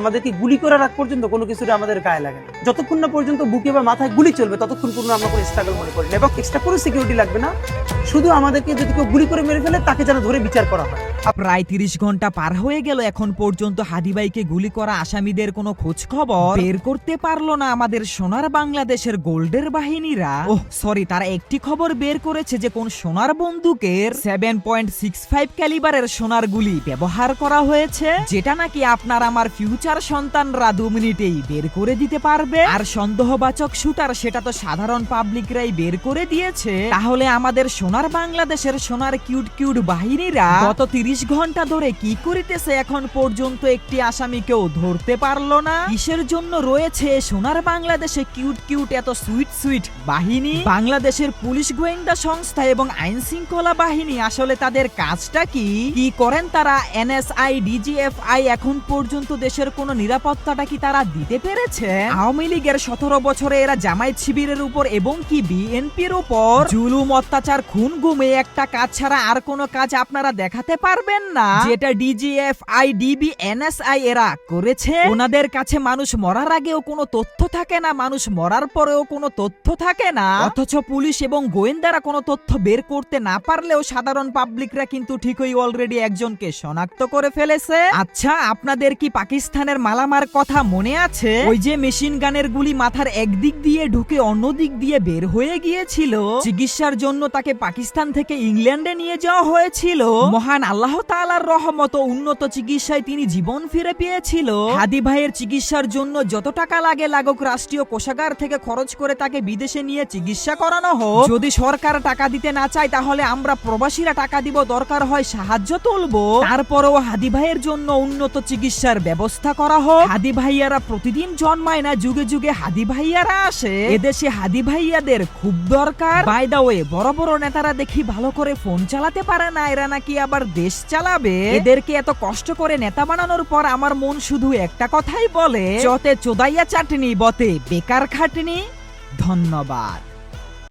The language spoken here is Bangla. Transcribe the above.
আমাদেরকে গুলি করার আগ পর্যন্ত কোনো কিছুটা আমাদের গায়ে লাগে না। যতক্ষণ না পর্যন্ত বুকে বা মাথায় গুলি চলবে, ততক্ষণ পর্যন্ত আমরা কোনো স্ট্রাগল মনে করি না। এবং এক্সট্রা কোনো সিকিউরিটি লাগবে না। শুধু আমাদেরকে যদি কেউ গুলি করে মেরে ফেলে, তাকে যেন ধরে বিচার করা হয়। প্রায় তিরিশ ঘণ্টা পার হয়ে গেল, এখন পর্যন্ত হাদিবাইকে গুলি করা আসামিদের কোনো খোঁজ খবর বের করতে পারল না আমাদের সোনার বাংলাদেশের গোল্ডের বাহিনীরা। ওহ সরি তারা একটি খবর বের করেছে যে কোন সোনার বন্দুকের সেভেন পয়েন্ট সিক্স ফাইভ ক্যালিবারের সোনার গুলি ব্যবহার করা হয়েছে, যেটা নাকি আপনার আমার ফিউচার সন্তানরা দু মিনিটেই বের করে দিতে পারবে। আর সন্দেহবাচক শুটার সেটা তো সাধারণ পাবলিকরাই বের করে দিয়েছে। তাহলে আমাদের সোনার বাংলাদেশের সোনার কিউট কিউট বাহিনীরা গত তিরিশ ঘণ্টা ধরে কি করিতেছে এখন পর্যন্ত একটি আসামিকেও ধরতে পারল না? কিসের জন্য রয়েছে সোনার বাংলাদেশে কিউট কিউট এত সুইট সুইট বাহিনী? বাংলাদেশের পুলিশ গোয়েন্দা সংস্থা এবং আইন শৃঙ্খলা বাহিনী আসলে তাদের কাজটা কি? কি করেন তারা? এনএসআই, ডিজিএফআই এখন পর্যন্ত দেশের কোনো নিরাপত্তাটা কি তারা দিতে পেরেছে? আওয়ামী লীগের সতেরো বছরে এরা জামায়াত শিবিরের উপর এবং কি বিএনপির উপর? জুলুম, অত্যাচার, খুন, গুমে একটা কাজ ছাড়া আর কোনো কাজ আপনারা দেখাতে পারবেন না। যেটা ডিজিএফ আই ডিবি এনএসআই এরা করেছে। ওনাদের কাছে মানুষ মরার আগেও কোনো তথ্য থাকে না, মানুষ মরার পরেও কোনো তথ্য থাকে না। অথচ পুলিশ এবং গোয়েন্দারা কোনো তথ্য বের করতে না পারলেও সাধারণ পাবলিকরা কিন্তু ঠিকই অলরেডি একজনকে শনাক্ত করে ফেলেছে। আচ্ছা আপনাদের কি পাকিস্তানের মালামার কথা মনে আছে? ওই যে মেশিন গানের গুলি মাথার একদিক দিয়ে ঢুকে অন্য দিক দিয়ে বের হয়ে গিয়েছিল। চিকিৎসার জন্য তাকে পাকিস্তান থেকে ইংল্যান্ডে নিয়ে যাওয়া হয়েছিল। মহান আল্লাহ তাআলার রহমত উন্নত চিকিৎসায় তিনি জীবন ফিরে পেয়েছিল। হাদি ভাইয়ের চিকিৎসার জন্য যত টাকা লাগে লাগুক, রাষ্ট্রীয় কোষাগার থেকে খরচ করে তাকে বিদেশে নিয়ে চিকিৎসা করানো হোক। যদি সরকার টাকা দিতে না চায়, তাহলে আমরা প্রবাসীরা টাকা দিব, দরকার হয় সাহায্য তুলবো। তারপরেও হাদি ভাইয়ের জন্য উন্নত চিকিৎসার ব্যবস্থা করা হোক। হাদি ভাইয়ারা প্রতিদিন জন্মায় না যুগে যুগে হাদি ভাইয়ারা আসে, এদেশে হাদি ভাইয়াদের খুব দরকার। বাই দা ওয়ে বড় বড় নেতারা দেখি ভালো করে ফোন চালাতে পারে না, এরা নাকি আবার দেশ চালাবে। এদেরকে এত কষ্ট করে নেতা বানানোর পর আমার মন শুধু একটা কথাই বলে, চতে চোদাইয়া চাটনি বতে, বেকার খাটনি, ধন্যবাদ।